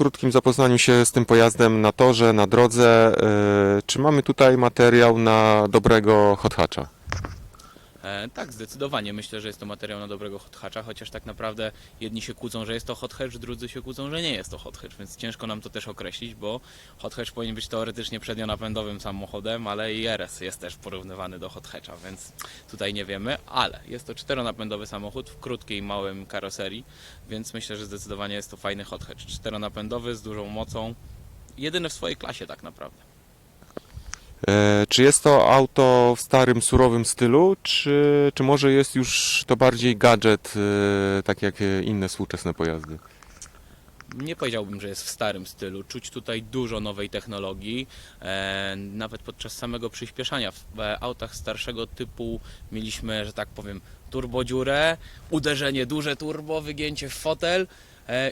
krótkim zapoznaniu się z tym pojazdem na torze, na drodze, e, czy mamy tutaj materiał na dobrego hot? E, tak, zdecydowanie. Myślę, że jest to materiał na dobrego hot hatcha, chociaż tak naprawdę jedni się kłócą, że jest to hot hatch, drudzy się kłócą, że nie jest to hot hatch, więc ciężko nam to też określić, bo hot hatch powinien być teoretycznie przednionapędowym samochodem, ale i RS jest też porównywany do hot hatcha, więc tutaj nie wiemy, ale jest to czteronapędowy samochód w krótkiej, małym karoserii, więc myślę, że zdecydowanie jest to fajny hot hatch. Czteronapędowy z dużą mocą, jedyny w swojej klasie tak naprawdę. E, Czy jest to auto w starym, surowym stylu, czy, czy może jest już to bardziej gadżet, e, tak jak e, inne współczesne pojazdy? Nie powiedziałbym, że jest w starym stylu. Czuć tutaj dużo nowej technologii. Nawet podczas samego przyspieszania w autach starszego typu mieliśmy, że tak powiem, turbodziurę, uderzenie duże turbo, wygięcie w fotel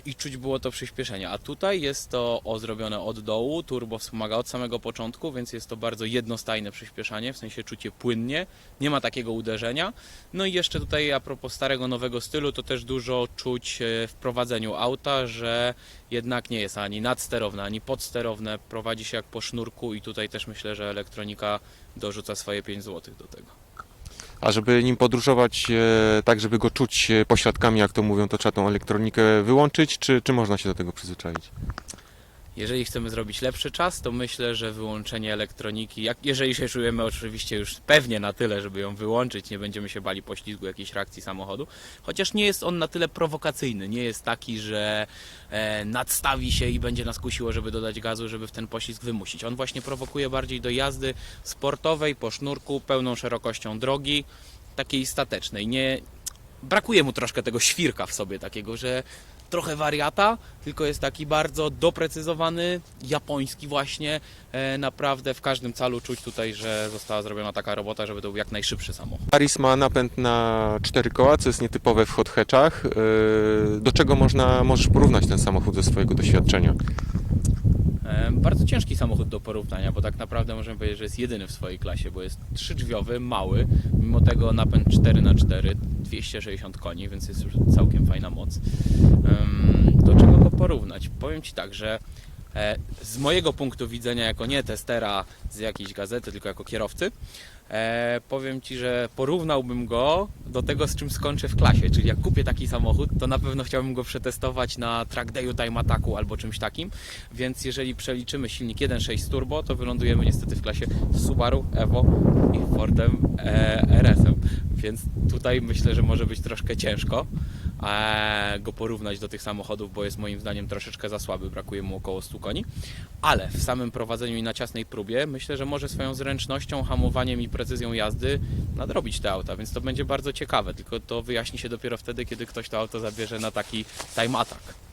i czuć było to przyspieszenie. A tutaj jest to zrobione od dołu, turbo wspomaga od samego początku, więc jest to bardzo jednostajne przyspieszanie, w sensie czucie płynnie, nie ma takiego uderzenia. No i jeszcze tutaj a propos starego, nowego stylu, to też dużo czuć e, w prowadzeniu auta, że jednak nie jest ani nadsterowne, ani podsterowne, prowadzi się jak po sznurku i tutaj też myślę, że elektronika dorzuca swoje 5 zł do tego. A żeby nim podróżować e, tak, żeby go czuć e, pośladkami, jak to mówią, to trzeba tą elektronikę wyłączyć, czy, czy można się do tego przyzwyczaić? Jeżeli chcemy zrobić lepszy czas, to myślę, że wyłączenie elektroniki, jak, jeżeli się czujemy oczywiście już pewnie na tyle, żeby ją wyłączyć, nie będziemy się bali poślizgu jakiejś reakcji samochodu, chociaż nie jest on na tyle prowokacyjny, nie jest taki, że e, nadstawi się i będzie nas kusiło, żeby dodać gazu, żeby w ten poślizg wymusić. On właśnie prowokuje bardziej do jazdy sportowej, po sznurku, pełną szerokością drogi, takiej statecznej. Nie, brakuje mu troszkę tego świrka w sobie takiego, że trochę wariata, tylko jest taki bardzo doprecyzowany, japoński właśnie. E, naprawdę w każdym calu czuć tutaj, że została zrobiona taka robota, żeby to był jak najszybszy samochód. Aris ma napęd na cztery koła, co jest nietypowe w hot hatchach. E, Do czego można, możesz porównać ten samochód ze swojego doświadczenia? E, Bardzo ciężki samochód do porównania, bo tak naprawdę możemy powiedzieć, że jest jedyny w swojej klasie, bo jest trzydrzwiowy, mały, mimo tego napęd 4x4, 260 koni, więc jest już całkiem fajna moc. Do czego go porównać? Powiem Ci tak, że z mojego punktu widzenia, jako nie testera z jakiejś gazety, tylko jako kierowcy, e, powiem Ci, że porównałbym go do tego, z czym skończę w klasie. Czyli jak kupię taki samochód, to na pewno chciałbym go przetestować na track dayu, time attacku albo czymś takim. Więc jeżeli przeliczymy silnik 1.6 turbo, to wylądujemy niestety w klasie Subaru, Evo i Fordem e, RS-em. Więc tutaj myślę, że może być troszkę ciężko e, go porównać do tych samochodów, bo jest moim zdaniem troszeczkę za słaby, brakuje mu około 100 koni. Ale w samym prowadzeniu i na ciasnej próbie myślę, że może swoją zręcznością, hamowaniem i precyzją jazdy nadrobić te auta, więc to będzie bardzo ciekawe. Tylko to wyjaśni się dopiero wtedy, kiedy ktoś to auto zabierze na taki time attack.